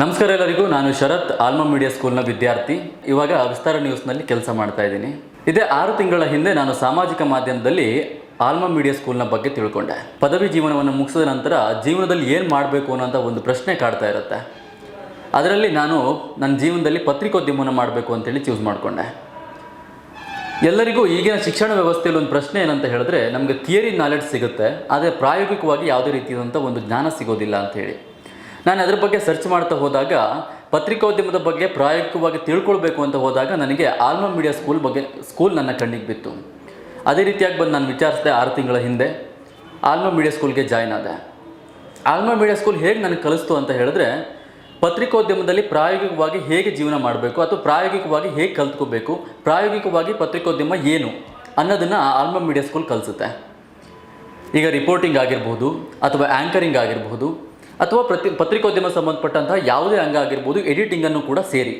ನಮಸ್ಕಾರ ಎಲ್ಲರಿಗೂ, ನಾನು ಶರತ್, ಆಲ್ಮಾ ಮೀಡಿಯಾ ಸ್ಕೂಲ್ನ ವಿದ್ಯಾರ್ಥಿ. ಇವಾಗ ವಿಸ್ತಾರ ನ್ಯೂಸ್ನಲ್ಲಿ ಕೆಲಸ ಮಾಡ್ತಾ ಇದ್ದೀನಿ. ಇದೇ ಆರು ತಿಂಗಳ ಹಿಂದೆ ನಾನು ಸಾಮಾಜಿಕ ಮಾಧ್ಯಮದಲ್ಲಿ ಆಲ್ಮಾ ಮೀಡಿಯಾ ಸ್ಕೂಲ್ನ ಬಗ್ಗೆ ತಿಳ್ಕೊಂಡೆ. ಪದವಿ ಜೀವನವನ್ನು ಮುಗಿಸಿದ ನಂತರ ಜೀವನದಲ್ಲಿ ಏನು ಮಾಡಬೇಕು ಅನ್ನೋಂಥ ಒಂದು ಪ್ರಶ್ನೆ ಕಾಡ್ತಾ ಇರುತ್ತೆ. ಅದರಲ್ಲಿ ನಾನು ನನ್ನ ಜೀವನದಲ್ಲಿ ಪತ್ರಿಕೋದ್ಯಮವನ್ನು ಮಾಡಬೇಕು ಅಂತೇಳಿ ಚೂಸ್ ಮಾಡಿಕೊಂಡೆ. ಎಲ್ಲರಿಗೂ ಈಗಿನ ಶಿಕ್ಷಣ ವ್ಯವಸ್ಥೆಯಲ್ಲಿ ಒಂದು ಪ್ರಶ್ನೆ ಏನಂತ ಹೇಳಿದ್ರೆ, ನಮಗೆ ಥಿಯರಿ ನಾಲೆಡ್ಜ್ ಸಿಗುತ್ತೆ, ಆದರೆ ಪ್ರಾಯೋಗಿಕವಾಗಿ ಯಾವುದೇ ರೀತಿಯಾದಂಥ ಒಂದು ಜ್ಞಾನ ಸಿಗೋದಿಲ್ಲ ಅಂತ ಹೇಳಿ. ನಾನು ಅದ್ರ ಬಗ್ಗೆ ಸರ್ಚ್ ಮಾಡ್ತಾ ಹೋದಾಗ, ಪತ್ರಿಕೋದ್ಯಮದ ಬಗ್ಗೆ ಪ್ರಾಯೋಗಿಕವಾಗಿ ತಿಳ್ಕೊಳ್ಬೇಕು ಅಂತ ಹೋದಾಗ ನನಗೆ ಆಲ್ಮ ಮೀಡಿಯಾ ಸ್ಕೂಲ್ ಬಗ್ಗೆ ಸ್ಕೂಲ್ ನನ್ನ ಕಣ್ಣಿಗೆ ಬಿತ್ತು. ಅದೇ ರೀತಿಯಾಗಿ ಬಂದು ನಾನು ವಿಚಾರಿಸಿದೆ ಆರು ತಿಂಗಳ ಹಿಂದೆ ಆಲ್ಮ ಮೀಡಿಯಾ ಸ್ಕೂಲ್ಗೆ ಜಾಯ್ನ್ ಆದೆ. ಆಲ್ಮ ಮೀಡಿಯಾ ಸ್ಕೂಲ್ ಹೇಗೆ ನನಗೆ ಕಲಿಸ್ತು ಅಂತ ಹೇಳಿದ್ರೆ, ಪತ್ರಿಕೋದ್ಯಮದಲ್ಲಿ ಪ್ರಾಯೋಗಿಕವಾಗಿ ಹೇಗೆ ಜೀವನ ಮಾಡಬೇಕು ಅಥವಾ ಪ್ರಾಯೋಗಿಕವಾಗಿ ಹೇಗೆ ಕಲ್ತ್ಕೋಬೇಕು, ಪ್ರಾಯೋಗಿಕವಾಗಿ ಪತ್ರಿಕೋದ್ಯಮ ಏನು ಅನ್ನೋದನ್ನು ಆಲ್ಮ ಮೀಡಿಯಾ ಸ್ಕೂಲ್ ಕಲಿಸುತ್ತೆ. ಈಗ ರಿಪೋರ್ಟಿಂಗ್ ಆಗಿರ್ಬೋದು ಅಥವಾ ಆ್ಯಂಕರಿಂಗ್ ಆಗಿರ್ಬೋದು ಅಥವಾ ಪ್ರತಿ ಪತ್ರಿಕೋದ್ಯಮ ಸಂಬಂಧಪಟ್ಟಂತಹ ಯಾವುದೇ ಅಂಗ ಆಗಿರ್ಬೋದು ಎಡಿಟಿಂಗನ್ನು ಕೂಡ ಸೇರಿ.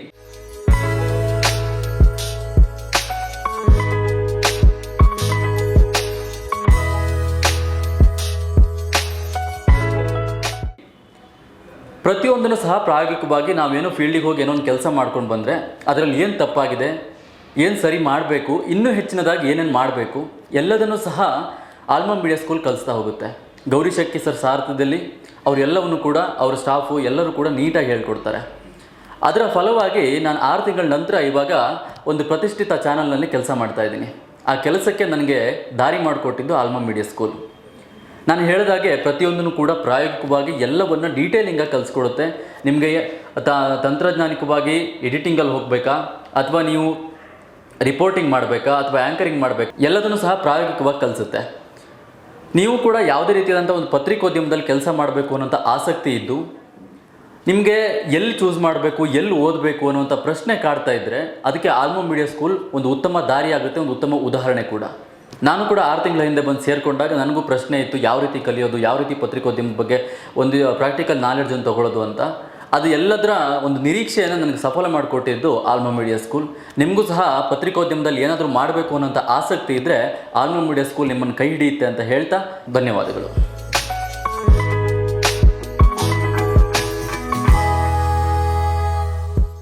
ಪ್ರತಿಯೊಂದನ್ನು ಸಹ ಪ್ರಾಯೋಗಿಕವಾಗಿ ನಾವೇನೋ ಫೀಲ್ಡಿಗೆ ಹೋಗಿ ಏನೋ ಒಂದು ಕೆಲಸ ಮಾಡ್ಕೊಂಡು ಬಂದರೆ, ಅದರಲ್ಲಿ ಏನು ತಪ್ಪಾಗಿದೆ, ಏನು ಸರಿ ಮಾಡಬೇಕು, ಇನ್ನೂ ಹೆಚ್ಚಿನದಾಗಿ ಏನೇನು ಮಾಡಬೇಕು, ಎಲ್ಲದನ್ನು ಸಹ ಆಲ್ಮಾ ಮೀಡಿಯಾ ಸ್ಕೂಲ್ ಕಲಿಸ್ತಾ ಹೋಗುತ್ತೆ. ಗೌರಿ ಶಕ್ಕಿ ಸರ್ ಸಾರಥ್ಯದಲ್ಲಿ ಅವರೆಲ್ಲವನ್ನು ಕೂಡ ಅವರ ಸ್ಟಾಫು ಎಲ್ಲರೂ ಕೂಡ ನೀಟಾಗಿ ಹೇಳ್ಕೊಡ್ತಾರೆ. ಅದರ ಫಲವಾಗಿ ನಾನು ಆರು ತಿಂಗಳ ನಂತರ ಇವಾಗ ಒಂದು ಪ್ರತಿಷ್ಠಿತ ಚಾನಲ್ನಲ್ಲಿ ಕೆಲಸ ಮಾಡ್ತಾ ಇದ್ದೀನಿ. ಆ ಕೆಲಸಕ್ಕೆ ನನಗೆ ದಾರಿ ಮಾಡಿಕೊಟ್ಟಿದ್ದು ಆಲ್ಮಾ ಮೀಡಿಯಾ ಸ್ಕೂಲ್. ನಾನು ಹೇಳಿದಾಗೆ ಪ್ರತಿಯೊಂದನ್ನು ಕೂಡ ಪ್ರಾಯೋಗಿಕವಾಗಿ ಎಲ್ಲವನ್ನು ಡೀಟೇಲಿಂಗಾಗಿ ಕಲಿಸ್ಕೊಡುತ್ತೆ. ನಿಮಗೆ ತಂತ್ರಜ್ಞಾನಿಕವಾಗಿ ಎಡಿಟಿಂಗಲ್ಲಿ ಹೋಗಬೇಕಾ? ಅಥವಾ ನೀವು ರಿಪೋರ್ಟಿಂಗ್ ಮಾಡಬೇಕಾ? ಅಥವಾ ಆ್ಯಂಕರಿಂಗ್ ಮಾಡಬೇಕಾ? ಎಲ್ಲದನ್ನು ಸಹ ಪ್ರಾಯೋಗಿಕವಾಗಿ ಕಲಿಸುತ್ತೆ. ನೀವು ಕೂಡ ಯಾವುದೇ ರೀತಿಯಾದಂಥ ಒಂದು ಪತ್ರಿಕೋದ್ಯಮದಲ್ಲಿ ಕೆಲಸ ಮಾಡಬೇಕು ಅನ್ನೋಂಥ ಆಸಕ್ತಿ ಇದ್ದು, ನಿಮಗೆ ಎಲ್ಲಿ ಚೂಸ್ ಮಾಡಬೇಕು, ಎಲ್ಲಿ ಓದಬೇಕು ಅನ್ನುವಂಥ ಪ್ರಶ್ನೆ ಕಾಡ್ತಾ ಇದ್ದರೆ ಅದಕ್ಕೆ ಆಲ್ಮೋ ಮೀಡಿಯಾ ಸ್ಕೂಲ್ ಒಂದು ಉತ್ತಮ ದಾರಿ ಆಗುತ್ತೆ ಒಂದು ಉತ್ತಮ ಉದಾಹರಣೆ ಕೂಡ. ನಾನು ಕೂಡ ಆರು ತಿಂಗಳ ಹಿಂದೆ ಬಂದು ಸೇರಿಕೊಂಡಾಗ ನನಗೂ ಪ್ರಶ್ನೆ ಇತ್ತು, ಯಾವ ರೀತಿ ಕಲಿಯೋದು, ಯಾವ ರೀತಿ ಪತ್ರಿಕೋದ್ಯಮದ ಬಗ್ಗೆ ಒಂದು ಪ್ರಾಕ್ಟಿಕಲ್ ನಾಲೆಡ್ಜನ್ನು ತಗೊಳ್ಳೋದು ಅಂತ. ಅದು ಎಲ್ಲದರ ಒಂದು ನಿರೀಕ್ಷೆಯನ್ನು ನನಗೆ ಸಫಲ ಮಾಡಿಕೊಟ್ಟಿದ್ದು ಆಲ್ಮಾ ಮೀಡಿಯಾ ಸ್ಕೂಲ್. ನಿಮಗೂ ಸಹ ಪತ್ರಿಕೋದ್ಯಮದಲ್ಲಿ ಏನಾದರೂ ಮಾಡಬೇಕು ಅನ್ನೋಂಥ ಆಸಕ್ತಿ ಇದ್ದರೆ ಆಲ್ಮಾ ಮೀಡಿಯಾ ಸ್ಕೂಲ್ ನಿಮ್ಮನ್ನು ಕೈ ಹಿಡಿಯುತ್ತೆ ಅಂತ ಹೇಳ್ತಾ ಧನ್ಯವಾದಗಳು.